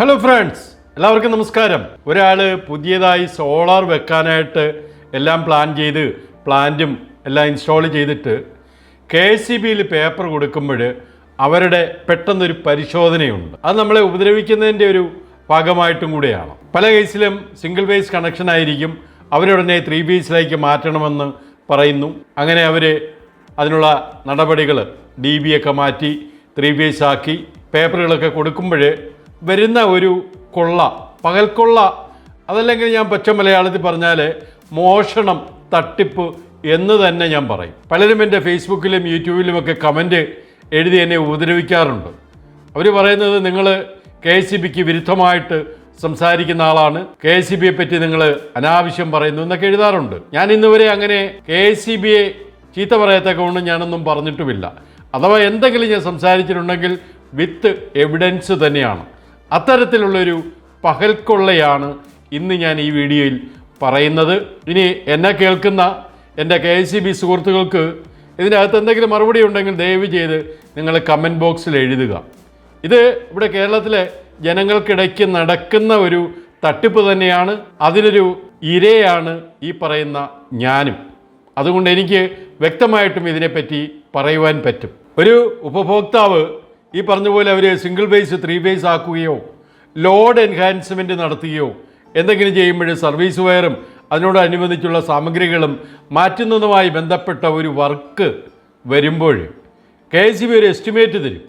Hello friends എല്ലാവർക്കും നമസ്കാരം. ഒരാൾ പുതിയതായി സോളാർ വെക്കാനായിട്ട് എല്ലാം പ്ലാൻ ചെയ്ത് പ്ലാന്റും എല്ലാം ഇൻസ്റ്റാൾ ചെയ്തിട്ട് കെ സി ബിയിൽ പേപ്പർ കൊടുക്കുമ്പോൾ അവരുടെ പെട്ടെന്നൊരു പരിശോധനയുണ്ട്. അത് നമ്മളെ ഉപദ്രവിക്കുന്നതിന്റെ ഒരു ഭാഗമായിട്ടും കൂടെയാണ്. പല കേസിലും സിംഗിൾ ഫേസ് കണക്ഷൻ ആയിരിക്കും. അവരുടനെ ത്രീ ഫേസിലേക്ക് മാറ്റണമെന്ന് പറയുന്നു. അങ്ങനെ അവർ അതിനുള്ള നടപടികൾ ഡി ബി ഒക്കെ മാറ്റി ത്രീ ബേസ് ആക്കി പേപ്പറുകളൊക്കെ കൊടുക്കുമ്പോൾ വരുന്ന ഒരു കൊള്ള പകൽക്കൊള്ള അതല്ലെങ്കിൽ ഞാൻ പച്ച മലയാളത്തിൽ പറഞ്ഞാൽ മോഷണം തട്ടിപ്പ് എന്ന് തന്നെ ഞാൻ പറയും. പലരും എന്റെ ഫേസ്ബുക്കിലും യൂട്യൂബിലുമൊക്കെ കമന്റ് എഴുതി എന്നെ ഉപദ്രവിക്കാറുണ്ട്. അവർ പറയുന്നത് നിങ്ങൾ കെ എസ് സി ബിക്ക് വിരുദ്ധമായിട്ട് സംസാരിക്കുന്ന ആളാണ്. കെ എസ് സി ബിയെ പറ്റി നിങ്ങൾ അനാവശ്യം പറയുന്നു എന്നൊക്കെ എഴുതാറുണ്ട്. ഞാൻ ഇന്നുവരെ അങ്ങനെ കെ എസ് സി ബിയെ ചീത്ത പറയത്തക്കൊണ്ട് ഞാനൊന്നും പറഞ്ഞിട്ടുമില്ല. അഥവാ എന്തെങ്കിലും ഞാൻ സംസാരിച്ചിട്ടുണ്ടെങ്കിൽ വിത്ത് എവിഡൻസ് തന്നെയാണ്. അത്തരത്തിലുള്ളൊരു പകൽക്കൊള്ളയാണ് ഇന്ന് ഞാൻ ഈ വീഡിയോയിൽ പറയുന്നത്. ഇനി എന്നെ കേൾക്കുന്ന എന്റെ കെ എസ് സി ബി സുഹൃത്തുക്കൾക്ക് ഇതിനകത്ത് എന്തെങ്കിലും മറുപടി ഉണ്ടെങ്കിൽ ദയവ് ചെയ്ത് നിങ്ങൾ കമന്റ് ബോക്സിൽ എഴുതുക. ഇത് ഇവിടെ കേരളത്തിലെ ജനങ്ങൾക്കിടയ്ക്ക് നടക്കുന്ന ഒരു തട്ടിപ്പ് തന്നെയാണ്. അതിനൊരു ഇരയാണ് ഈ പറയുന്ന ഞാനും. അതുകൊണ്ട് എനിക്ക് വ്യക്തമായിട്ടും ഇതിനെപ്പറ്റി പറയുവാൻ പറ്റും. ഒരു ഉപഭോക്താവ് ഈ പറഞ്ഞ പോലെ അവർ സിംഗിൾ ബേസ് ത്രീ ബേസ് ആക്കുകയോ ലോഡ് എൻഹാൻസ്മെന്റ് നടത്തുകയോ എന്തെങ്കിലും ചെയ്യുമ്പോൾ സർവീസ് വയറും അതിനോടനുബന്ധിച്ചുള്ള സാമഗ്രികളും മാറ്റുന്നതുമായി ബന്ധപ്പെട്ട ഒരു വർക്ക് വരുമ്പോൾ കെ എസ് ബി ഒരു എസ്റ്റിമേറ്റ് തരും.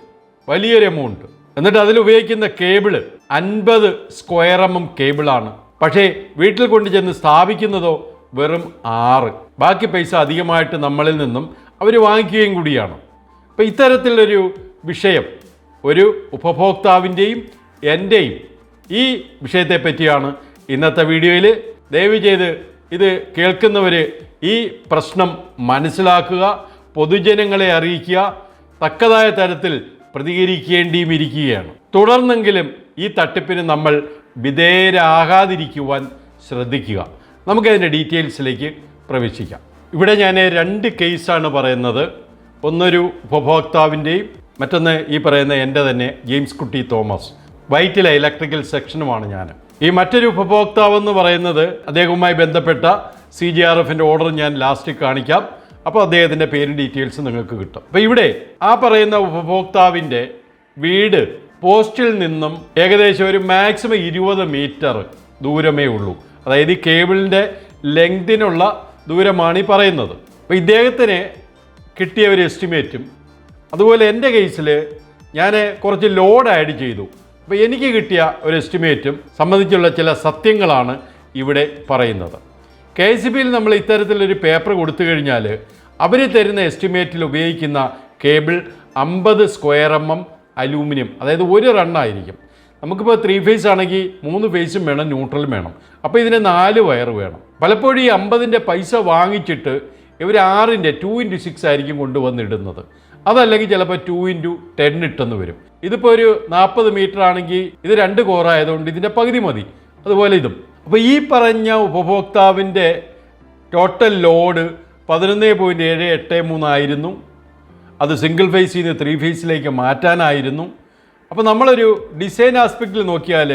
വലിയൊരു എമൗണ്ട് എന്നിട്ട് അതിൽ ഉപയോഗിക്കുന്ന കേബിൾ അൻപത് സ്ക്വയർ എം എം കേബിളാണ് പക്ഷേ വീട്ടിൽ കൊണ്ട് ചെന്ന് സ്ഥാപിക്കുന്നതോ വെറും ആറ്. ബാക്കി പൈസ അധികമായിട്ട് നമ്മളിൽ നിന്നും അവർ വാങ്ങിക്കുകയും കൂടിയാണ്. അപ്പോൾ ഇത്തരത്തിലൊരു വിഷയം. ഒരു ഉപഭോക്താവിന്റെയും എന്റെയും ഈ വിഷയത്തെ പറ്റിയാണ് ഇന്നത്തെ വീഡിയോയിൽ ദയവ് ചെയ്ത് ഇത് കേൾക്കുന്നവർ ഈ പ്രശ്നം മനസ്സിലാക്കുക പൊതുജനങ്ങളെ അറിയിക്കുക തക്കതായ തരത്തിൽ പ്രതികരിക്കേണ്ടിയും ഇരിക്കുകയാണ് തുടർന്നെങ്കിലും ഈ തട്ടിപ്പിന് നമ്മൾ വിധേയരാകാതിരിക്കുവാൻ ശ്രദ്ധിക്കുക. നമുക്കതിന്റെ ഡീറ്റെയിൽസിലേക്ക് പ്രവേശിക്കാം. ഇവിടെ ഞാൻ രണ്ട് കേസാണ് പറയുന്നത്. ഒന്നൊരു ഉപഭോക്താവിന്റെയും മറ്റൊന്ന് ഈ പറയുന്ന എന്റെ തന്നെ ജെയിംസ് കുട്ടി തോമസ്. വൈറ്റിലെ ഇലക്ട്രിക്കൽ സെക്ഷനുമാണ് ഞാൻ. ഈ മറ്റൊരു ഉപഭോക്താവ് എന്ന് പറയുന്നത് അദ്ദേഹവുമായി ബന്ധപ്പെട്ട സി ജി ആർ എഫിന്റെ ഓർഡർ ഞാൻ ലാസ്റ്റിൽ കാണിക്കാം. അപ്പോൾ അദ്ദേഹത്തിന്റെ പേര് ഡീറ്റെയിൽസ് നിങ്ങൾക്ക് കിട്ടും. അപ്പോൾ ഇവിടെ ആ പറയുന്ന ഉപഭോക്താവിന്റെ വീട് പോസ്റ്റിൽ നിന്നും ഏകദേശം ഒരു മാക്സിമം ഇരുപത് മീറ്റർ ദൂരമേ ഉള്ളൂ. അതായത് ഈ കേബിളിന്റെ ലെങ്തിനുള്ള ദൂരമാണ് ഈ പറയുന്നത്. അപ്പോൾ ഇദ്ദേഹത്തിന് കിട്ടിയ ഒരു എസ്റ്റിമേറ്റും അതുപോലെ എന്റെ കേസിൽ ഞാൻ കുറച്ച് ലോഡ് ആഡ് ചെയ്തു. അപ്പോൾ എനിക്ക് കിട്ടിയ ഒരു എസ്റ്റിമേറ്റും സംബന്ധിച്ചുള്ള ചില സത്യങ്ങളാണ് ഇവിടെ പറയുന്നത്. കെ എസ് ബിയിൽ നമ്മൾ ഇത്തരത്തിലൊരു പേപ്പർ കൊടുത്തു കഴിഞ്ഞാൽ അവർ തരുന്ന എസ്റ്റിമേറ്റിൽ ഉപയോഗിക്കുന്ന കേബിൾ അമ്പത് സ്ക്വയർ എം എം അലൂമിനിയം അതായത് ഒരു റണ്ണായിരിക്കും നമുക്കിപ്പോൾ ത്രീ ഫേസ് ആണെങ്കിൽ മൂന്ന് ഫേസും വേണം ന്യൂട്രലും വേണം. അപ്പോൾ ഇതിന് നാല് വയർ വേണം. പലപ്പോഴും ഈ അമ്പതിന്റെ പൈസ വാങ്ങിച്ചിട്ട് ഇവർ ആറിന്റെ ടു ഇന്റു സിക്സ് ആയിരിക്കും കൊണ്ടുവന്നിടുന്നത്. അതല്ലെങ്കിൽ ചിലപ്പോൾ ടു ഇന്റു ടെൻ ഇട്ടെന്ന് വരും. ഇതിപ്പോൾ ഒരു നാൽപ്പത് മീറ്റർ ആണെങ്കിൽ ഇത് രണ്ട് കോറായതുകൊണ്ട് ഇതിന്റെ പകുതി മതി. അതുപോലെ ഇതും. അപ്പോൾ ഈ പറഞ്ഞ ഉപഭോക്താവിന്റെ ടോട്ടൽ ലോഡ് പതിനൊന്ന് പോയിന്റ് ഏഴ് എട്ട് മൂന്നായിരുന്നു അത് സിംഗിൾ ഫേസിൽ നിന്ന് ത്രീ ഫേസിലേക്ക് മാറ്റാനായിരുന്നു. അപ്പോൾ നമ്മളൊരു ഡിസൈൻ ആസ്പെക്റ്റിൽ നോക്കിയാൽ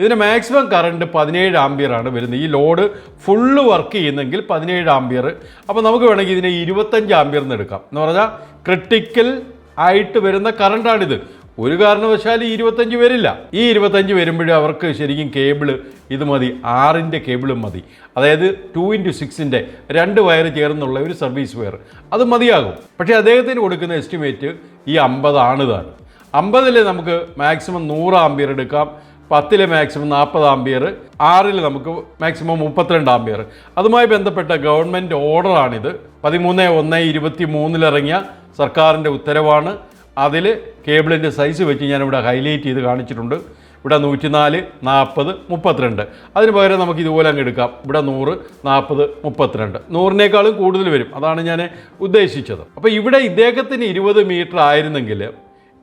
ഇതിന് മാക്സിമം കറണ്ട് പതിനേഴ് ആംബിയറാണ് വരുന്നത്. ഈ ലോഡ് ഫുള്ള് വർക്ക് ചെയ്യുന്നെങ്കിൽ പതിനേഴ് ആംബിയർ അപ്പോൾ നമുക്ക് വേണമെങ്കിൽ ഇതിനെ ഇരുപത്തഞ്ച് ആംബിയർ എന്ന് എടുക്കാം. എന്ന് പറഞ്ഞാൽ ക്രിട്ടിക്കൽ ആയിട്ട് വരുന്ന കറണ്ടാണിത് ഒരു കാരണവശാലും ഇരുപത്തഞ്ച് വരില്ല. ഈ ഇരുപത്തഞ്ച് വരുമ്പോഴേ അവർക്ക് ശരിക്കും കേബിൾ ഇത് മതി. ആറിന്റെ കേബിളും മതി. അതായത് ടു ഇന്റു സിക്സിന്റെ രണ്ട് വയർ ചേർന്നുള്ള ഒരു സർവീസ് വയർ അത് മതിയാകും. പക്ഷേ അദ്ദേഹത്തിന് കൊടുക്കുന്ന എസ്റ്റിമേറ്റ് ഈ അമ്പതാണ് താൻ അമ്പതിൽ നമുക്ക് മാക്സിമം നൂറ് ആംബിയർ എടുക്കാം. പത്തിൽ മാക്സിമം നാൽപ്പത് ആംബിയർ ആറിൽ നമുക്ക് മാക്സിമം മുപ്പത്തിരണ്ട് ആംബിയർ അതുമായി ബന്ധപ്പെട്ട ഗവൺമെന്റ് ഓർഡറാണിത് പതിമൂന്ന് ഒന്ന് ഇരുപത്തി മൂന്നിലിറങ്ങിയ സർക്കാരിന്റെ ഉത്തരവാണ്. അതിൽ കേബിളിന്റെ സൈസ് വെച്ച് ഞാനിവിടെ ഹൈലൈറ്റ് ചെയ്ത് കാണിച്ചിട്ടുണ്ട്. ഇവിടെ നൂറ്റിനാല് നാൽപ്പത് മുപ്പത്തിരണ്ട്. അതിന് പകരം നമുക്ക് ഇതുപോലെ അങ്ങ് എടുക്കാം. ഇവിടെ നൂറ് നാൽപ്പത് മുപ്പത്തിരണ്ട്. നൂറിനേക്കാളും കൂടുതൽ വരും. അതാണ് ഞാൻ ഉദ്ദേശിച്ചത്. അപ്പോൾ ഇവിടെ ഇദ്ദേഹത്തിന് ഇരുപത് മീറ്റർ ആയിരുന്നെങ്കിൽ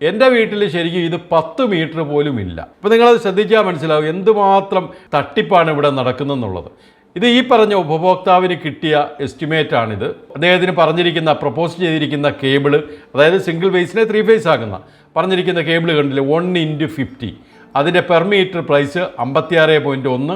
എന്റെ വീട്ടിൽ ശരിക്കും ഇത് പത്ത് മീറ്റർ പോലും ഇല്ല. അപ്പോൾ നിങ്ങളത് ശ്രദ്ധിച്ചാൽ മനസ്സിലാവും എന്തുമാത്രം തട്ടിപ്പാണ് ഇവിടെ നടക്കുന്നതെന്നുള്ളത്. ഇത് ഈ പറഞ്ഞ ഉപഭോക്താവിന് കിട്ടിയ എസ്റ്റിമേറ്റ് ആണിത്. അദ്ദേഹത്തിന് പറഞ്ഞിരിക്കുന്ന പ്രപ്പോസ് ചെയ്തിരിക്കുന്ന കേബിൾ അതായത് സിംഗിൾ ഫേസിനെ ത്രീ ഫേസ് ആക്കുന്ന പറഞ്ഞിരിക്കുന്ന കേബിൾ കണ്ടില്ലേ? വൺ ഇന്റു ഫിഫ്റ്റി അതിന്റെ പെർ മീറ്റർ പ്രൈസ് അമ്പത്തിയാറ് പോയിന്റ് ഒന്ന്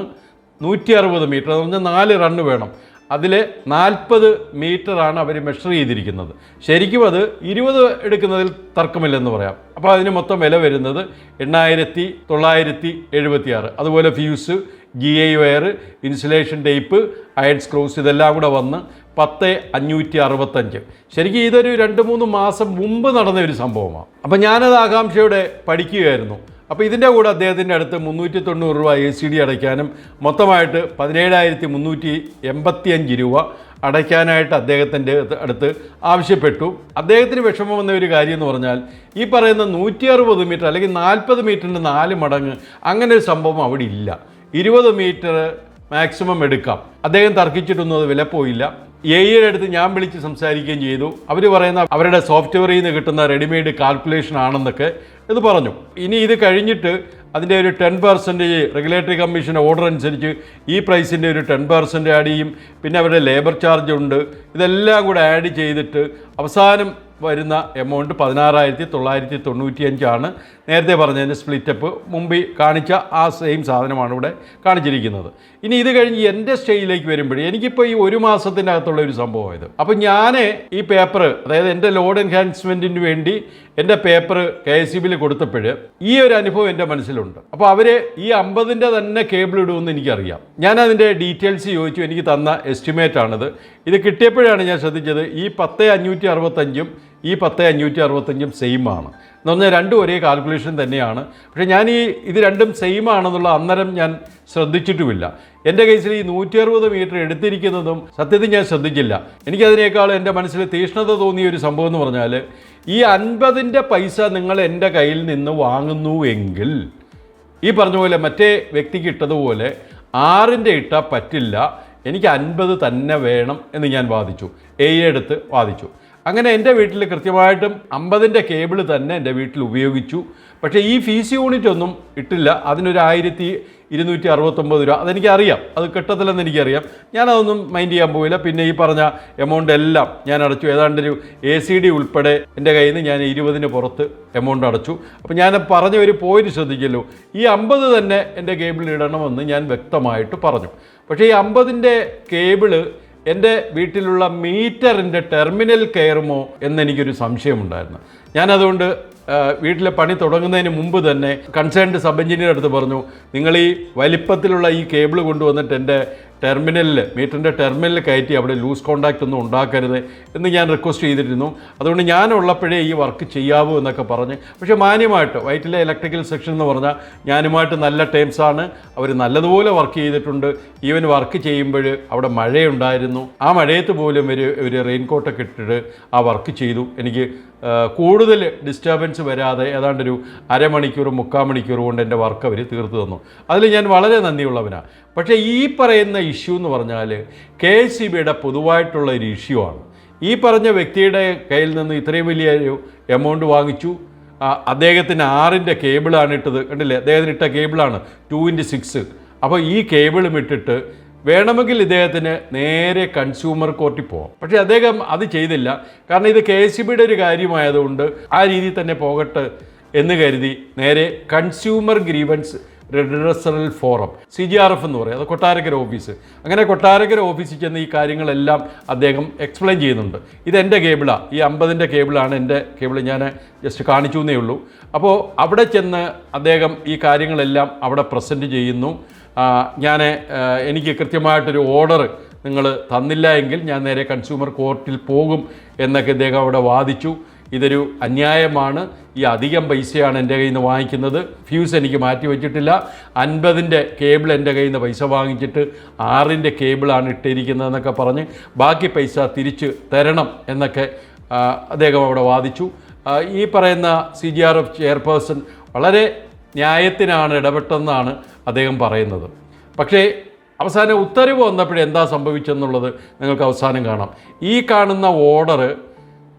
നൂറ്റി അറുപത് മീറ്റർ എന്ന് പറഞ്ഞാൽ നാല് റണ്ണ് വേണം. അതിൽ നാൽപ്പത് മീറ്ററാണ് അവർ മെഷർ ചെയ്തിരിക്കുന്നത്. ശരിക്കും അത് ഇരുപത് എടുക്കുന്നതിൽ തർക്കമില്ലെന്ന് പറയാം. അപ്പോൾ അതിന് മൊത്തം വില വരുന്നത് എണ്ണായിരത്തി തൊള്ളായിരത്തി എഴുപത്തി ആറ് അതുപോലെ fuse G I wire insulation tape iron screws ഇതെല്ലാം കൂടെ വന്ന് പത്ത് അഞ്ഞൂറ്റി അറുപത്തഞ്ച്. ശരിക്കും ഇതൊരു രണ്ട് മൂന്ന് മാസം മുമ്പ് നടന്ന ഒരു സംഭവമാണ് അപ്പം ഞാനത് ആകാംക്ഷയോടെ പഠിക്കുകയായിരുന്നു. അപ്പോൾ ഇതിന്റെ കൂടെ അദ്ദേഹത്തിന്റെ അടുത്ത് മുന്നൂറ്റി തൊണ്ണൂറ് രൂപ എ സി ഡി അടയ്ക്കാനും മൊത്തമായിട്ട് പതിനേഴായിരത്തി മുന്നൂറ്റി എൺപത്തി അഞ്ച് രൂപ അടയ്ക്കാനായിട്ട് അദ്ദേഹത്തിന്റെ അടുത്ത് ആവശ്യപ്പെട്ടു. അദ്ദേഹത്തിന് വിഷമം വന്ന ഒരു കാര്യം എന്ന് പറഞ്ഞാൽ ഈ പറയുന്ന നൂറ്റി അറുപത് മീറ്റർ അല്ലെങ്കിൽ നാൽപ്പത് മീറ്ററിന്റെ നാല് മടങ്ങ് അങ്ങനെ ഒരു സംഭവം അവിടെ ഇല്ല. ഇരുപത് മീറ്റർ മാക്സിമം എടുക്കാം. അദ്ദേഹം തർക്കിച്ചിട്ടൊന്നും അത് വില പോയില്ല എയുടെ അടുത്ത് ഞാൻ വിളിച്ച് സംസാരിക്കുകയും ചെയ്തു. അവർ പറയുന്ന അവരുടെ സോഫ്റ്റ്വെയറിൽ നിന്ന് കിട്ടുന്ന റെഡിമെയ്ഡ് കാൽക്കുലേഷൻ ആണെന്നൊക്കെ ഇത് പറഞ്ഞു. ഇനി ഇത് കഴിഞ്ഞിട്ട് അതിന്റെ ഒരു ടെൻ പെർസെന്റേജ് റെഗുലേറ്ററി കമ്മീഷന്റെ ഓർഡർ അനുസരിച്ച് ഈ പ്രൈസിന്റെ ഒരു ടെൻ പെർസെന്റ് ആഡ് ചെയ്യും. പിന്നെ അവരുടെ ലേബർ ചാർജ് ഉണ്ട്. ഇതെല്ലാം കൂടെ ആഡ് ചെയ്തിട്ട് അവസാനം വരുന്ന എമൗണ്ട് പതിനാറായിരത്തി തൊള്ളായിരത്തി തൊണ്ണൂറ്റി അഞ്ചാണ് നേരത്തെ പറഞ്ഞതിന്റെ സ്പ്ലിറ്റപ്പ് മുമ്പിൽ കാണിച്ച ആ സെയിം സാധനമാണ് ഇവിടെ കാണിച്ചിരിക്കുന്നത്. ഇനി ഇത് കഴിഞ്ഞ് എന്റെ സ്റ്റേജിലേക്ക് വരുമ്പോഴേ എനിക്കിപ്പോൾ ഈ ഒരു മാസത്തിന്റെ അകത്തുള്ള ഒരു സംഭവം ഇത് അപ്പോൾ ഞാൻ ഈ പേപ്പർ അതായത് എന്റെ ലോഡ് എൻഹാൻസ്മെന്റിന് വേണ്ടി എന്റെ പേപ്പർ കെ എസ് സി ബിയിൽ കൊടുത്തപ്പോൾ ഈ ഒരു അനുഭവം എന്റെ മനസ്സിലുണ്ട്. അപ്പോൾ അവർ ഈ അമ്പതിന്റെ തന്നെ കേബിൾ ഇടുമെന്ന് എനിക്കറിയാം. ഞാൻ അതിന്റെ ഡീറ്റെയിൽസ് ചോദിച്ചു എനിക്ക് തന്ന എസ്റ്റിമേറ്റ് ആണിത്. ഇത് കിട്ടിയപ്പോഴാണ് ഞാൻ ശ്രദ്ധിച്ചത് ഈ പത്ത് അഞ്ഞൂറ്റി അറുപത്തഞ്ചും ഈ പത്ത് അഞ്ഞൂറ്റി അറുപത്തഞ്ചും സെയിം ആണ്. എന്ന് പറഞ്ഞാൽ രണ്ടും ഒരേ കാൽക്കുലേഷൻ തന്നെയാണ്. പക്ഷേ ഞാൻ ഈ ഇത് രണ്ടും സെയിം ആണെന്നുള്ള അന്നേരം ഞാൻ ശ്രദ്ധിച്ചിട്ടുമില്ല. എന്റെ കേസിൽ ഈ നൂറ്റി അറുപത് മീറ്റർ എടുത്തിരിക്കുന്നതും സത്യത്തിൽ ഞാൻ ശ്രദ്ധിച്ചില്ല. എനിക്കതിനേക്കാൾ എന്റെ മനസ്സിൽ തീഷ്ണത തോന്നിയ ഒരു സംഭവം എന്ന് പറഞ്ഞാൽ ഈ അൻപതിന്റെ പൈസ നിങ്ങൾ എന്റെ കയ്യിൽ നിന്ന് വാങ്ങുന്നു എങ്കിൽ ഈ പറഞ്ഞ പോലെ മറ്റേ വ്യക്തിക്ക് ഇട്ടതുപോലെ ആറിന്റെ ഇട്ടാൽ പറ്റില്ല. എനിക്ക് അൻപത് തന്നെ വേണം എന്ന് ഞാൻ വാദിച്ചു. എ എടുത്ത് വാദിച്ചു. അങ്ങനെ എന്റെ വീട്ടിൽ കൃത്യമായിട്ടും അമ്പതിന്റെ കേബിൾ തന്നെ എന്റെ വീട്ടിൽ ഉപയോഗിച്ചു. പക്ഷേ ഈ ഫീസ് യൂണിറ്റ് ഒന്നും ഇട്ടില്ല. അതിനൊരു ആയിരത്തി ഇരുന്നൂറ്റി അറുപത്തൊമ്പത് രൂപ. അതെനിക്കറിയാം. അത് കിട്ടത്തില്ലെന്ന് എനിക്കറിയാം. ഞാനതൊന്നും മൈൻഡ് ചെയ്യാൻ പോയില്ല പിന്നെ ഈ പറഞ്ഞ എമൗണ്ട് എല്ലാം ഞാൻ അടച്ചു. ഏതാണ്ട് ഒരു എ സി ഡി ഉൾപ്പെടെ എന്റെ കയ്യിൽ നിന്ന് ഞാൻ ഇരുപതിന് പുറത്ത് എമൗണ്ട് അടച്ചു. അപ്പോൾ ഞാൻ പറഞ്ഞ ഒരു പോയിന്റ് ശ്രദ്ധിക്കല്ലോ. ഈ അമ്പത് തന്നെ എന്റെ കേബിളിൽ ഇടണമെന്ന് ഞാൻ വ്യക്തമായിട്ട് പറഞ്ഞു. പക്ഷേ ഈ അമ്പതിന്റെ കേബിൾ എന്റെ വീട്ടിലുള്ള മീറ്ററിന്റെ ടെർമിനൽ കയറുമോ എന്നെനിക്കൊരു സംശയമുണ്ടായിരുന്നു. ഞാനതുകൊണ്ട് വീട്ടിലെ പണി തുടങ്ങുന്നതിന് മുമ്പ് തന്നെ കൺസേൺഡ് സബ് എഞ്ചിനീയർ അടുത്ത് പറഞ്ഞു നിങ്ങൾ ഈ വലിപ്പത്തിലുള്ള ഈ കേബിൾ കൊണ്ടുവന്നിട്ട് എന്റെ ടെർമിനലിൽ മീറ്ററിന്റെ ടെർമിനലിൽ കയറ്റി അവിടെ ലൂസ് കോണ്ടാക്റ്റ് ഒന്നും ഉണ്ടാക്കരുത് എന്ന് ഞാൻ റിക്വസ്റ്റ് ചെയ്തിരുന്നു. അതുകൊണ്ട് ഞാനുള്ളപ്പോഴേ ഈ വർക്ക് ചെയ്യാവൂ എന്നൊക്കെ പറഞ്ഞ്. പക്ഷേ മാന്യമായിട്ട് വൈറ്റിലെ ഇലക്ട്രിക്കൽ സെക്ഷൻ എന്ന് പറഞ്ഞാൽ ഞാനുമായിട്ട് നല്ല ടേംസാണ് അവർ നല്ലതുപോലെ വർക്ക് ചെയ്തിട്ടുണ്ട്. ഈവൻ വർക്ക് ചെയ്യുമ്പോൾ അവിടെ മഴയുണ്ടായിരുന്നു. ആ മഴയത്ത് പോലും ഒരു ഒരു റെയിൻകോട്ടൊക്കെ ഇട്ടിട്ട് ആ വർക്ക് ചെയ്തു. എനിക്ക് കൂടുതൽ ഡിസ്റ്റർബൻസ് വരാതെ ഏതാണ്ടൊരു അരമണിക്കൂർ മുക്കാൽ മണിക്കൂർ കൊണ്ട് എന്റെ വർക്ക് അവർ തീർത്തു തന്നു. അതിൽ ഞാൻ വളരെ നന്ദിയുള്ളവനാണ് പക്ഷേ ഈ പറയുന്ന ഇഷ്യൂ എന്ന് പറഞ്ഞാൽ കെ എസ് സി ബിയുടെ പൊതുവായിട്ടുള്ള ഒരു ഇഷ്യൂ ആണ്. ഈ പറഞ്ഞ വ്യക്തിയുടെ കയ്യിൽ നിന്ന് ഇത്രയും വലിയ ഒരു എമൗണ്ട് വാങ്ങിച്ചു. അദ്ദേഹത്തിന് ആറിന്റെ കേബിളാണ് ഇട്ടത്. കണ്ടില്ലേ? അദ്ദേഹത്തിന് ഇട്ട കേബിളാണ് ടു ഇന്റ് സിക്സ് അപ്പോൾ ഈ കേബിളും ഇട്ടിട്ട് വേണമെങ്കിൽ ഇദ്ദേഹത്തിന് നേരെ കൺസ്യൂമർ കോർട്ടിൽ പോകാം പക്ഷേ അദ്ദേഹം അത് ചെയ്തില്ല. കാരണം ഇത് കെ എസ് ബിയുടെ ഒരു കാര്യമായതുകൊണ്ട് ആ രീതിയിൽ തന്നെ പോകട്ടെ എന്ന് കരുതി നേരെ consumer grievance redressal forum C G R F എന്ന് പറയും. അത് കൊട്ടാരക്കര ഓഫീസ്. അങ്ങനെ കൊട്ടാരക്കര ഓഫീസിൽ ചെന്ന് ഈ കാര്യങ്ങളെല്ലാം അദ്ദേഹം എക്സ്പ്ലെയിൻ ചെയ്യുന്നുണ്ട്. ഇത് എന്റെ കേബിളാണ് ഈ അമ്പതിന്റെ കേബിളാണ് എന്റെ കേബിൾ ഞാൻ ജസ്റ്റ് കാണിച്ചു എന്നേ ഉള്ളൂ. അപ്പോൾ അവിടെ ചെന്ന് അദ്ദേഹം ഈ കാര്യങ്ങളെല്ലാം അവിടെ പ്രസന്റ് ചെയ്യുന്നു. ഞാൻ എനിക്ക് കൃത്യമായിട്ടൊരു ഓർഡർ നിങ്ങൾ തന്നില്ല എങ്കിൽ ഞാൻ നേരെ കൺസ്യൂമർ കോർട്ടിൽ പോകും എന്നൊക്കെ ഇദ്ദേഹം അവിടെ വാദിച്ചു. ഇതൊരു അന്യായമാണ്. ഈ അധികം പൈസയാണ് എന്റെ കയ്യിൽ നിന്ന് വാങ്ങിക്കുന്നത്. ഫ്യൂസ് എനിക്ക് മാറ്റി വെച്ചിട്ടില്ല. അൻപതിന്റെ കേബിൾ എന്റെ കയ്യിൽ നിന്ന് പൈസ വാങ്ങിച്ചിട്ട് ആറിന്റെ കേബിളാണ് ഇട്ടിരിക്കുന്നതെന്നൊക്കെ പറഞ്ഞ് ബാക്കി പൈസ തിരിച്ച് തരണം എന്നൊക്കെ അദ്ദേഹം അവിടെ വാദിച്ചു. ഈ പറയുന്ന C G R F chairperson വളരെ ന്യായത്തിനാണ് ഇടപെട്ടെന്നാണ് അദ്ദേഹം പറയുന്നത്. പക്ഷേ അവസാനം ഉത്തരവ് വന്നപ്പോഴെന്താ സംഭവിച്ചെന്നുള്ളത് നിങ്ങൾക്ക് അവസാനം കാണാം. ഈ കാണുന്ന ഓർഡർ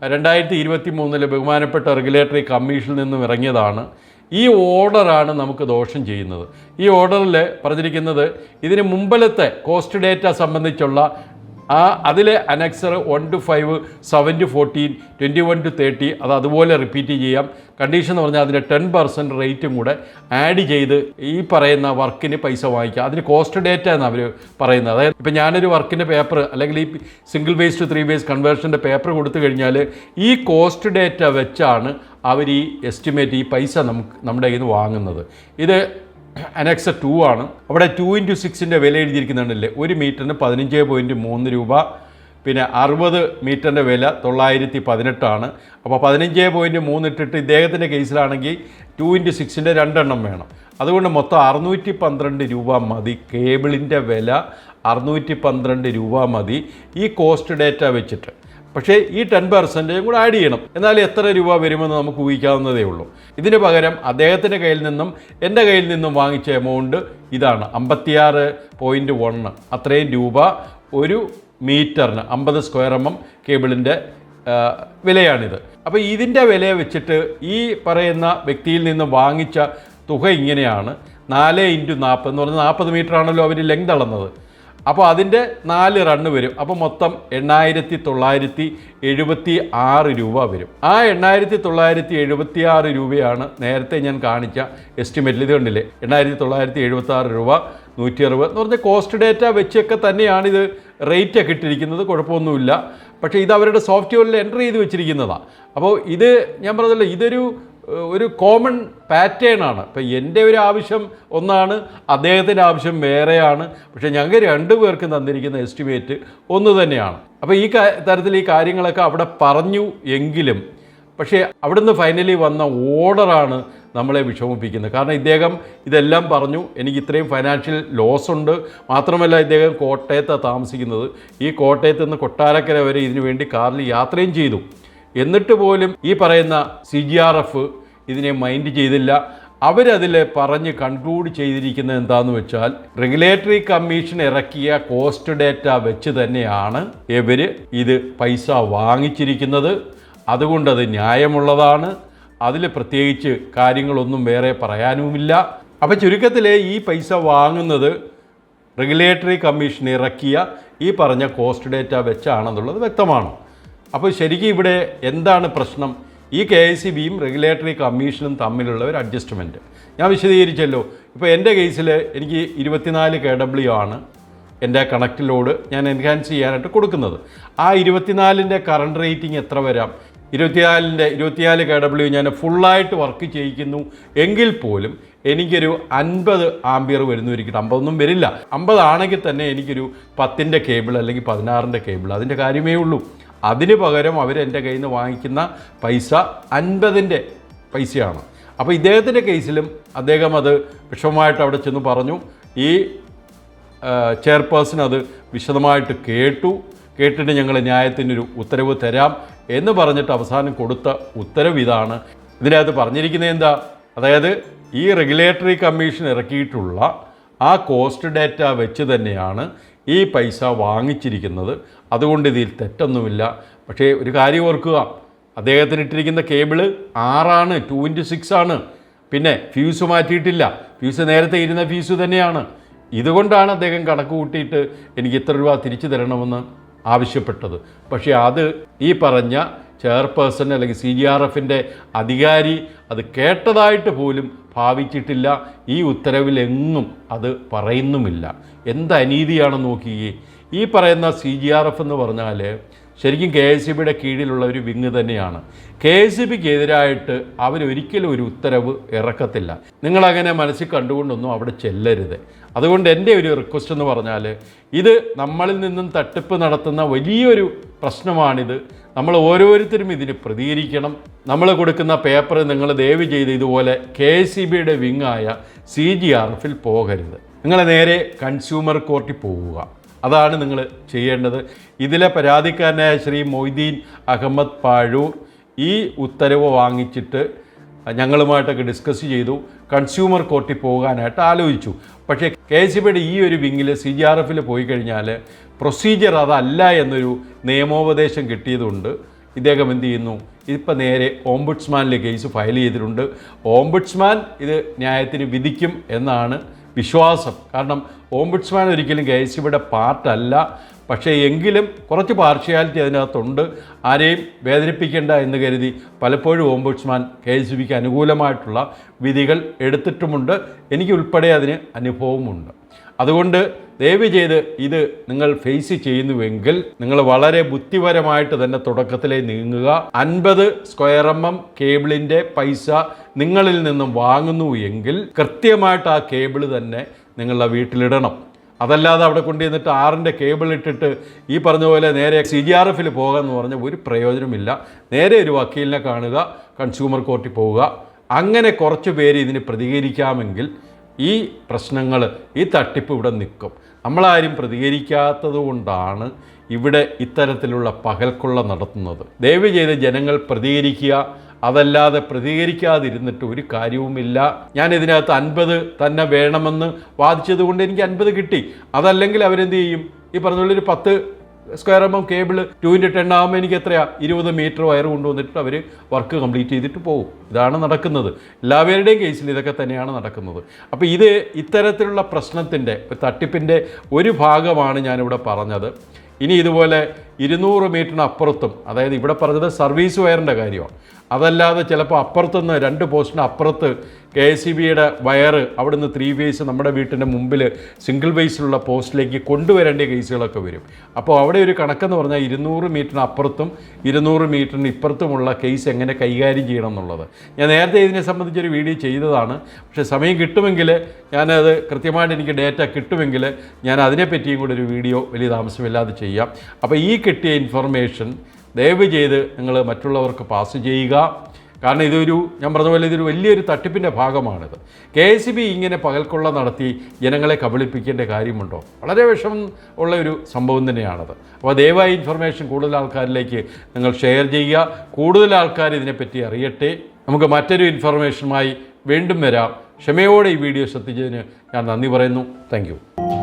രണ്ടായിരത്തി ഇരുപത്തി മൂന്നിലെ ബഹുമാനപ്പെട്ട റെഗുലേറ്ററി കമ്മീഷനിൽ നിന്നും ഇറങ്ങിയതാണ്. ഈ ഓർഡറാണ് നമുക്ക് ദോഷം ചെയ്യുന്നത്. ഈ ഓർഡറിൽ പറഞ്ഞിരിക്കുന്നത് ഇതിന് മുമ്പിലത്തെ കോസ്റ്റ് ഡേറ്റ സംബന്ധിച്ചുള്ള ആ അതിലെ annexure one two five seven two fourteen twenty one two thirty അത് അതുപോലെ റിപ്പീറ്റ് ചെയ്യാം. കണ്ടീഷൻ എന്ന് പറഞ്ഞാൽ അതിന്റെ ടെൻ പെർസെന്റ് റേറ്റും കൂടെ ആഡ് ചെയ്ത് ഈ പറയുന്ന വർക്കിന് പൈസ വാങ്ങിക്കുക അതിന് കോസ്റ്റ് ഡേറ്റ എന്ന് അവർ പറയുന്നത്. അതായത് ഇപ്പം ഞാനൊരു വർക്കിന്റെ പേപ്പർ അല്ലെങ്കിൽ ഈ single phase two three phase കൺവേർഷന്റെ paper കൊടുത്തു കഴിഞ്ഞാൽ ഈ കോസ്റ്റ് ഡേറ്റ വെച്ചാണ് അവർ ഈ എസ്റ്റിമേറ്റ് ഈ പൈസ നമുക്ക് നമ്മുടെ കയ്യിൽ നിന്ന് വാങ്ങുന്നത്. ഇത് അനക്സ ടു ആണ്. അവിടെ ടു ഇന്റു സിക്സിന്റെ വില എഴുതിയിരിക്കുന്നുണ്ടല്ലേ? ഒരു മീറ്ററിന് പതിനഞ്ച് പോയിന്റ് മൂന്ന് രൂപ. പിന്നെ അറുപത് മീറ്ററിന്റെ വില തൊള്ളായിരത്തി പതിനെട്ടാണ്. അപ്പോൾ പതിനഞ്ച് പോയിന്റ് മൂന്ന് ഇട്ടിട്ട് ഇദ്ദേഹത്തിന്റെ കേസിലാണെങ്കിൽ ടു ഇന്റു സിക്സിന്റെ രണ്ടെണ്ണം വേണം. അതുകൊണ്ട് മൊത്തം അറുന്നൂറ്റി പന്ത്രണ്ട് രൂപ മതി. കേബിളിന്റെ വില അറുന്നൂറ്റി പന്ത്രണ്ട് രൂപ മതി. ഈ കോസ്റ്റ് ഡേറ്റ വെച്ചിട്ട്. പക്ഷേ ഈ ടെൻ പെർസെന്റേജും കൂടെ ആഡ് ചെയ്യണം. എന്നാൽ എത്ര രൂപ വരുമെന്ന് നമുക്ക് ഊഹിക്കാവുന്നതേ ഉള്ളൂ. ഇതിന് പകരം അദ്ദേഹത്തിന്റെ കയ്യിൽ നിന്നും എന്റെ കയ്യിൽ നിന്നും വാങ്ങിച്ച എമൗണ്ട് ഇതാണ്. അമ്പത്തിയാറ് പോയിന്റ് വണ്ണ് അത്രയും രൂപ ഒരു മീറ്ററിന് അമ്പത് സ്ക്വയർ എം എം കേബിളിന്റെ വിലയാണിത്. അപ്പോൾ ഇതിന്റെ വില വെച്ചിട്ട് ഈ പറയുന്ന വ്യക്തിയിൽ നിന്ന് വാങ്ങിച്ച തുക ഇങ്ങനെയാണ്. നാല് ഇന്റു നാൽപ്പത് എന്ന് പറഞ്ഞാൽ നാൽപ്പത് മീറ്റർ ആണല്ലോ അവർ ലെങ്ത് അളന്നത്. അപ്പോൾ അതിന്റെ നാല് റണ്ണ് വരും. അപ്പോൾ മൊത്തം എണ്ണായിരത്തി തൊള്ളായിരത്തി എഴുപത്തി ആറ് രൂപ വരും. ആ എണ്ണായിരത്തി തൊള്ളായിരത്തി എഴുപത്തി ആറ് രൂപയാണ് നേരത്തെ ഞാൻ കാണിച്ച എസ്റ്റിമേറ്റിൽ ഇത് കണ്ടില്ലേ? എണ്ണായിരത്തി തൊള്ളായിരത്തി എഴുപത്തി ആറ് രൂപ നൂറ്റി അറുപത് എന്ന് പറഞ്ഞാൽ കോസ്റ്റ് ഡേറ്റ വെച്ചൊക്കെ തന്നെയാണ് ഇത് റേറ്റൊക്കെ ഇട്ടിരിക്കുന്നത്. കുഴപ്പമൊന്നുമില്ല. പക്ഷേ ഇത് അവരുടെ സോഫ്റ്റ്വെയറിൽ എന്റർ ചെയ്ത് വെച്ചിരിക്കുന്നതാണ് അപ്പോൾ ഇത് ഞാൻ പറഞ്ഞല്ലോ ഇതൊരു ഒരു കോമൺ പാറ്റേൺ ആണ്. ഇപ്പം എന്റെ ഒരു ആവശ്യം ഒന്നാണ് അദ്ദേഹത്തിന്റെ ആവശ്യം വേറെയാണ്. പക്ഷേ ഞങ്ങൾക്ക് രണ്ടു പേർക്കും തന്നിരിക്കുന്ന എസ്റ്റിമേറ്റ് ഒന്ന് തന്നെയാണ്. അപ്പോൾ ഈ തരത്തിൽ ഈ കാര്യങ്ങളൊക്കെ അവിടെ പറഞ്ഞു എങ്കിലും പക്ഷേ അവിടുന്ന് ഫൈനലി വന്ന ഓർഡറാണ് നമ്മളെ വിഷമിപ്പിക്കുന്നത്. കാരണം ഇദ്ദേഹം ഇതെല്ലാം പറഞ്ഞു എനിക്ക് ഇത്രയും ഫൈനാൻഷ്യൽ ലോസ് ഉണ്ട്. മാത്രമല്ല ഇദ്ദേഹം കോട്ടയത്താണ് താമസിക്കുന്നത്. ഈ കോട്ടയത്ത് നിന്ന് കൊട്ടാരക്കര വരെ ഇതിനു വേണ്ടി കാറിൽ യാത്രയും ചെയ്തു. എന്നിട്ട് പോലും ഈ പറയുന്ന സി ജി ആർ എഫ് ഇതിനെ മൈൻഡ് ചെയ്തില്ല. അവരതിൽ പറഞ്ഞ് കൺക്ലൂഡ് ചെയ്തിരിക്കുന്നത് എന്താണെന്ന് വെച്ചാൽ റെഗുലേറ്ററി കമ്മീഷൻ ഇറക്കിയ കോസ്റ്റ് ഡേറ്റ വെച്ച് തന്നെയാണ് ഇവർ ഇത് പൈസ വാങ്ങിച്ചിരിക്കുന്നത്. അതുകൊണ്ട് അത് ന്യായമുള്ളതാണ്. അതിൽ പ്രത്യേകിച്ച് കാര്യങ്ങളൊന്നും വേറെ പറയാനുമില്ല. അപ്പോൾ ചുരുക്കത്തിൽ ഈ പൈസ വാങ്ങുന്നത് റെഗുലേറ്ററി കമ്മീഷൻ ഇറക്കിയ ഈ പറഞ്ഞ കോസ്റ്റ് ഡേറ്റ വെച്ചാണെന്നുള്ളത് വ്യക്തമാണ്. അപ്പോൾ ശരിക്കും ഇവിടെ എന്താണ് പ്രശ്നം? ഈ കെ ഐ സി ബിയും റെഗുലേറ്ററി കമ്മീഷനും തമ്മിലുള്ള ഒരു അഡ്ജസ്റ്റ്മെന്റ് ഞാൻ വിശദീകരിച്ചല്ലോ. ഇപ്പോൾ എന്റെ കേസിൽ എനിക്ക് ഇരുപത്തിനാല് കെ ഡബ്ല്യു ആണ് എന്റെ കണക്ട് ലോഡ് ഞാൻ എൻഹാൻസ് ചെയ്യാനായിട്ട് കൊടുക്കുന്നത്. ആ ഇരുപത്തിനാലിന്റെ കറണ്ട് റേറ്റിംഗ് എത്ര വരാം? ഇരുപത്തിനാലിന്റെ ഇരുപത്തിനാല് കെ ഡബ്ല്യു ഞാൻ ഫുള്ളായിട്ട് വർക്ക് ചെയ്യിക്കുന്നു. എങ്കിൽ പോലും എനിക്കൊരു അൻപത് ആംബിയർ വരുന്നു ഒരിക്കലും അമ്പതൊന്നും വരില്ല. അമ്പതാണെങ്കിൽ തന്നെ എനിക്കൊരു പത്തിന്റെ കേബിൾ അല്ലെങ്കിൽ പതിനാറിന്റെ കേബിൾ അതിന്റെ കാര്യമേ ഉള്ളൂ. അതിന് പകരം അവർ എന്റെ കയ്യിൽ നിന്ന് വാങ്ങിക്കുന്ന പൈസ അൻപതിന്റെ പൈസയാണ്. അപ്പോൾ ഇദ്ദേഹത്തിന്റെ കേസിലും അദ്ദേഹം അത് വിഷമമായിട്ട് അവിടെ ചെന്ന് പറഞ്ഞു. ഈ ചെയർപേഴ്സൺ അത് വിശദമായിട്ട് കേട്ടു. കേട്ടിട്ട് ഞങ്ങൾ ന്യായത്തിനൊരു ഉത്തരവ് തരാം എന്ന് പറഞ്ഞിട്ട് അവസാനം കൊടുത്ത ഉത്തരവ് ഇതാണ്. ഇതിനകത്ത് പറഞ്ഞിരിക്കുന്നത് എന്താ? അതായത് ഈ റെഗുലേറ്ററി കമ്മീഷൻ ഇറക്കിയിട്ടുള്ള ആ കോസ്റ്റ് ഡാറ്റ വെച്ച് തന്നെയാണ് ഈ പൈസ വാങ്ങിച്ചിരിക്കുന്നത്. അതുകൊണ്ട് ഇതിൽ തെറ്റൊന്നുമില്ല. പക്ഷേ ഒരു കാര്യം ഓർക്കുക. അദ്ദേഹത്തിന് ഇട്ടിരിക്കുന്ന കേബിൾ ആറാണ് ടു ഇന്റു സിക്സ് ആണ്. പിന്നെ ഫ്യൂസ് മാറ്റിയിട്ടില്ല. ഫ്യൂസ് നേരത്തെ ഇരുന്ന ഫ്യൂസ് തന്നെയാണ്. ഇതുകൊണ്ടാണ് അദ്ദേഹം കണക്ക് കൂട്ടിയിട്ട് എനിക്ക് ഇത്ര രൂപ തിരിച്ചു തരണമെന്ന് ആവശ്യപ്പെട്ടത്. പക്ഷേ അത് ഈ പറഞ്ഞ ചെയർപേഴ്സൺ അല്ലെങ്കിൽ സി ജി ആർ എഫിന്റെ അധികാരി അത് കേട്ടതായിട്ട് പോലും ഭാവിച്ചിട്ടില്ല. ഈ ഉത്തരവിലെങ്ങും അത് പറയുന്നുമില്ല. എന്ത് അനീതിയാണെന്ന് നോക്കിയേ? ഈ പറയുന്ന സി ജി ആർ എഫ് എന്ന് പറഞ്ഞാൽ ശരിക്കും കെ എസ് സി ബിയുടെ കീഴിലുള്ള ഒരു വിങ് തന്നെയാണ്. കെ എസ് സി ബിക്ക് എതിരായിട്ട് അവരൊരിക്കലും ഒരു ഉത്തരവ് ഇറക്കത്തില്ല. നിങ്ങളങ്ങനെ മനസ്സിൽ കണ്ടുകൊണ്ടൊന്നും അവിടെ ചെല്ലരുത്. അതുകൊണ്ട് എന്റെ ഒരു റിക്വസ്റ്റ് എന്ന് പറഞ്ഞാൽ ഇത് നമ്മളിൽ നിന്നും തട്ടിപ്പ് നടത്തുന്ന വലിയൊരു പ്രശ്നമാണിത്. നമ്മൾ ഓരോരുത്തരും ഇതിന് പ്രതികരിക്കണം. നമ്മൾ കൊടുക്കുന്ന പേപ്പർ നിങ്ങൾ ദയവ് ചെയ്ത് ഇതുപോലെ കെ എസ് സി ബിയുടെ വിങ്ങായ സി ജി ആർ എഫിൽ പോകരുത്. നിങ്ങൾ നേരെ കൺസ്യൂമർ കോർട്ടിൽ പോവുക. അതാണ് നിങ്ങൾ ചെയ്യേണ്ടത്. ഇതിലെ പരാതിക്കാരനായ ശ്രീ മൊയ്തീൻ അഹമ്മദ് പാഴൂർ ഈ ഉത്തരവ് വാങ്ങിച്ചിട്ട് ഞങ്ങളുമായിട്ടൊക്കെ ഡിസ്കസ് ചെയ്തു. കൺസ്യൂമർ കോർട്ടിൽ പോകാനായിട്ട് ആലോചിച്ചു. പക്ഷേ കെ എസ് ബിയുടെ ഈ ഒരു വിങ്ങിൽ സി ജി ആർ എഫിൽ പോയി കഴിഞ്ഞാൽ പ്രൊസീജിയർ അതല്ല എന്നൊരു നിയമോപദേശം കിട്ടിയതുകൊണ്ട് ഇദ്ദേഹം എന്ത് ചെയ്യുന്നു? ഇപ്പം നേരെ ഓംബുഡ്സ്മാനിൽ കേസ് ഫയൽ ചെയ്തിട്ടുണ്ട്. ഓംബുഡ്സ്മാൻ ഇത് ന്യായത്തിന് വിധിക്കും എന്നാണ് വിശ്വാസം. കാരണം ഓംബുഡ്സ്മാൻ ഒരിക്കലും കെ എസ് സിയുടെ പാർട്ടല്ല പക്ഷേ എങ്കിലും കുറച്ച് പാർഷ്യാലിറ്റി അതിനകത്തുണ്ട്. ആരെയും വേദനിപ്പിക്കേണ്ട എന്ന് കരുതി പലപ്പോഴും ഓംബുഡ്സ്മാൻ കെ എസ് ബിക്ക് അനുകൂലമായിട്ടുള്ള വിധികൾ എടുത്തിട്ടുമുണ്ട്. എനിക്ക് ഉൾപ്പെടെ അതിന് അനുഭവമുണ്ട്. അതുകൊണ്ട് ദയവ് ചെയ്ത് ഇത് നിങ്ങൾ ഫേസ് ചെയ്യുന്നുവെങ്കിൽ നിങ്ങൾ വളരെ ബുദ്ധിപരമായിട്ട് തന്നെ തുടക്കത്തിലേ നീങ്ങുക. അൻപത് സ്ക്വയർ എം എം കേബിളിന്റെ പൈസ നിങ്ങളിൽ നിന്നും വാങ്ങുന്നു എങ്കിൽ കൃത്യമായിട്ട് ആ കേബിൾ തന്നെ നിങ്ങളുടെ വീട്ടിലിടണം. അതല്ലാതെ അവിടെ കൊണ്ടുവന്നിട്ട് ആറിന്റെ കേബിൾ ഇട്ടിട്ട് ഈ പറഞ്ഞ പോലെ നേരെ സി ജി ആർ എഫിൽ പോകാമെന്ന് പറഞ്ഞ ഒരു പ്രയോജനമില്ല നേരെ ഒരു വക്കീലിനെ കാണുക കൺസ്യൂമർ കോർട്ടിൽ പോവുക. അങ്ങനെ കുറച്ച് പേര് ഇതിന് പ്രതികരിക്കാമെങ്കിൽ ഈ പ്രശ്നങ്ങൾ ഈ തട്ടിപ്പ് ഇവിടെ നിൽക്കും. നമ്മളാരും പ്രതികരിക്കാത്തത് കൊണ്ടാണ് ഇവിടെ ഇത്തരത്തിലുള്ള പകൽക്കൊള്ള നടത്തുന്നത്. ദയവ് ചെയ്ത് ജനങ്ങൾ പ്രതികരിക്കുക. അതല്ലാതെ പ്രതികരിക്കാതിരുന്നിട്ട് ഒരു കാര്യവുമില്ല. ഞാൻ ഇതിനകത്ത് അൻപത് തന്നെ വേണമെന്ന് വാദിച്ചത് കൊണ്ട് എനിക്ക് അൻപത് കിട്ടി. അതല്ലെങ്കിൽ അവരെന്ത് ചെയ്യും? ഈ പറഞ്ഞുള്ളൊരു പത്ത് square M cable two into ten ആകുമ്പോൾ എനിക്ക് എത്രയാ? ഇരുപത് മീറ്റർ വയർ കൊണ്ടുവന്നിട്ട് അവർ വർക്ക് കംപ്ലീറ്റ് ചെയ്തിട്ട് പോകും ഇതാണ് നടക്കുന്നത്. എല്ലാവരുടെയും കേസിൽ ഇതൊക്കെ തന്നെയാണ് നടക്കുന്നത്. അപ്പോൾ ഇത് ഇത്തരത്തിലുള്ള പ്രശ്നത്തിന്റെ തട്ടിപ്പിന്റെ ഒരു ഭാഗമാണ് ഞാനിവിടെ പറഞ്ഞത്. ഇനി ഇതുപോലെ ഇരുന്നൂറ് മീറ്ററിന് അപ്പുറത്തും അതായത് ഇവിടെ പറഞ്ഞത് സർവീസ് വയറിന്റെ കാര്യമാണ്. അതല്ലാതെ ചിലപ്പോൾ അപ്പുറത്തുനിന്ന് രണ്ട് പോസ്റ്റിന് അപ്പുറത്ത് കെ എസ് സി ബിയുടെ വയറ് അവിടുന്ന് ത്രീ ഫേസ് നമ്മുടെ വീട്ടിന്റെ മുമ്പിൽ സിംഗിൾ ഫേസിലുള്ള പോസ്റ്റിലേക്ക് കൊണ്ടുവരേണ്ട കേസുകളൊക്കെ വരും. അപ്പോൾ അവിടെ ഒരു കണക്കെന്ന് പറഞ്ഞാൽ ഇരുന്നൂറ് മീറ്ററിന് അപ്പുറത്തും ഇരുന്നൂറ് മീറ്ററിന് ഇപ്പുറത്തുമുള്ള കേസ് എങ്ങനെ കൈകാര്യം ചെയ്യണം എന്നുള്ളത്. ഞാൻ നേരത്തെ ഇതിനെ സംബന്ധിച്ചൊരു വീഡിയോ ചെയ്തതാണ്. പക്ഷേ സമയം കിട്ടുമെങ്കിൽ ഞാനത് കൃത്യമായിട്ട് എനിക്ക് ഡേറ്റ കിട്ടുമെങ്കിൽ ഞാൻ അതിനെപ്പറ്റിയും കൂടി ഒരു വീഡിയോ വലിയ താമസമില്ലാതെ ചെയ്യാം. അപ്പോൾ ഈ കിട്ടിയ ഇൻഫർമേഷൻ ദയവ് ചെയ്ത് നിങ്ങൾ മറ്റുള്ളവർക്ക് പാസ് ചെയ്യുക. കാരണം ഇതൊരു ഞാൻ പറഞ്ഞ പോലെ ഇതൊരു വലിയൊരു തട്ടിപ്പിന്റെ ഭാഗമാണിത്. കെ എസ് ബി ഇങ്ങനെ പകൽക്കൊള്ള നടത്തി ജനങ്ങളെ കബളിപ്പിക്കേണ്ട കാര്യമുണ്ടോ? വളരെ വിഷമം ഉള്ള ഒരു സംഭവം തന്നെയാണത്. അപ്പോൾ ദയവായി ഇൻഫർമേഷൻ കൂടുതൽ ആൾക്കാരിലേക്ക് നിങ്ങൾ ഷെയർ ചെയ്യുക. കൂടുതൽ ആൾക്കാർ ഇതിനെപ്പറ്റി അറിയട്ടെ. നമുക്ക് മറ്റൊരു ഇൻഫർമേഷനുമായി വീണ്ടും വരാം. ക്ഷമയോടെ ഈ വീഡിയോ ശ്രദ്ധിച്ചതിന് ഞാൻ നന്ദി പറയുന്നു. താങ്ക്